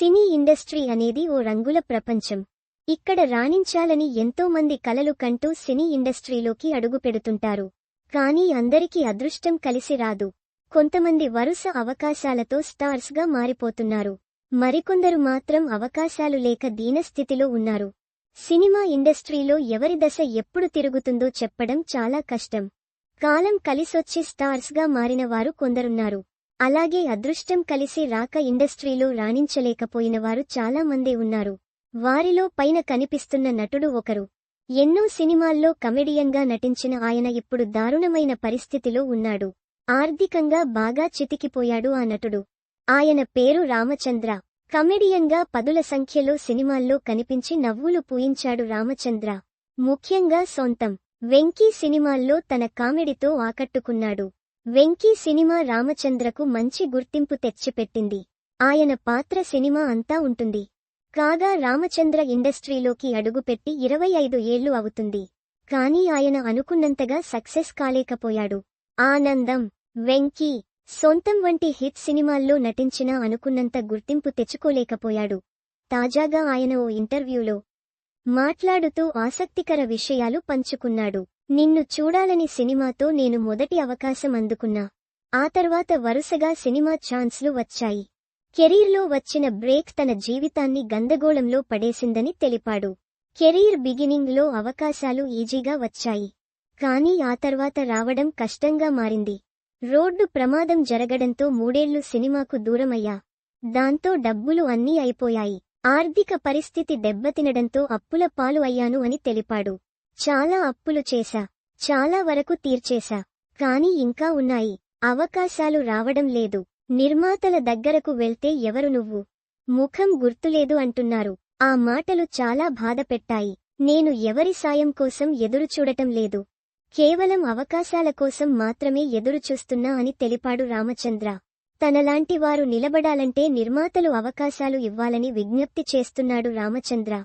Cine industry అనేది ఓ రంగుల ప్రపంచం. ఇక్కడ రాణించాలని ఎంతో మంది కలలు కంటూ సినీ ఇండస్ట్రీలోకి అడుగుపెడుతుంటారు. కానీ అందరికీ అదృష్టం కలిసి రాదు. కొంతమంది వరుస అవకాశాలతో స్టార్స్గా మారిపోతున్నారు. మరికొందరు మాత్రం అవకాశాలు లేక దీనస్థితిలో ఉన్నారు. సినిమా ఇండస్ట్రీలో ఎవరి దశ ఎప్పుడు తిరుగుతుందో చెప్పడం చాలా కష్టం. కాలం కలిసొచ్చి స్టార్స్గా మారినవారు కొందరున్నారు. అలాగే అదృష్టం కలిసి రాక ఇండస్ట్రీలో రాణించలేకపోయిన వారు చాలా మందే ఉన్నారు. వారిలో పైన కనిపిస్తున్న నటుడు ఒకరు. ఎన్నో సినిమాల్లో కమెడియన్గా నటించిన ఆయన ఇప్పుడు దారుణమైన పరిస్థితిలో ఉన్నాడు. ఆర్థికంగా బాగా చితికిపోయాడు ఆ నటుడు. ఆయన పేరు రామచంద్ర. కమెడియన్గా పదుల సంఖ్యలో సినిమాల్లో కనిపించి నవ్వులు పూయించాడు రామచంద్ర. ముఖ్యంగా సొంతం. వెంకీ సినిమాల్లో తన కామెడీతో ఆకట్టుకున్నాడు. వెంకీ సినిమా రామచంద్రకు మంచి గుర్తింపు తెచ్చిపెట్టింది. ఆయన పాత్ర సినిమా అంతా ఉంటుంది. కాగా రామచంద్ర ఇండస్ట్రీలోకి అడుగుపెట్టి ఇరవై ఐదు ఏళ్ళు అవుతుంది. కానీ ఆయన అనుకున్నంతగా సక్సెస్ కాలేకపోయాడు. ఆనందం వెంకీ సొంతం వంటి హిట్ సినిమాల్లో నటించినా అనుకున్నంత గుర్తింపు తెచ్చుకోలేకపోయాడు. తాజాగా ఆయన ఓ ఇంటర్వ్యూలో మాట్లాడుతూ ఆసక్తికర విషయాలు పంచుకున్నాడు. నిన్ను చూడాలని సినిమాతో నేను మొదటి అవకాశం అందుకున్నా. ఆ తర్వాత వరుసగా సినిమా ఛాన్స్లు వచ్చాయి. కెరీర్లో వచ్చిన బ్రేక్ తన జీవితాన్ని గందగోళంలో పడేసిందని తెలిపాడు. కెరీర్ బిగినింగ్లో అవకాశాలు ఈజీగా వచ్చాయి. కానీ ఆ తర్వాత రావడం కష్టంగా మారింది. రోడ్డు ప్రమాదం జరగడంతో మూడేళ్ళు సినిమాకు దూరమయ్యా. దాంతో డబ్బులు అన్నీ అయిపోయాయి. ఆర్థిక పరిస్థితి దెబ్బతినడంతో అప్పుల పాలు అయ్యాను అని తెలిపాడు. చాలా అప్పులు చేశా చాలా వరకు తీర్చేశా కాని ఇంకా ఉన్నాయి అవకాశాలు రావడం లేదు. నిర్మాతల దగ్గరకు వెళ్తే ఎవరు నువ్వు? ముఖం గుర్తులేదు అంటున్నారు. ఆ మాటలు చాలా బాధపెట్టాయి. నేను ఎవరి సాయం కోసం ఎదురుచూడటం లేదు. కేవలం అవకాశాల కోసం మాత్రమే ఎదురుచూస్తున్నా అని తెలిపాడు రామచంద్ర. తనలాంటి వారు నిలబడాలంటే నిర్మాతలు అవకాశాలు ఇవ్వాలని విజ్ఞప్తి చేస్తున్నాడు రామచంద్ర.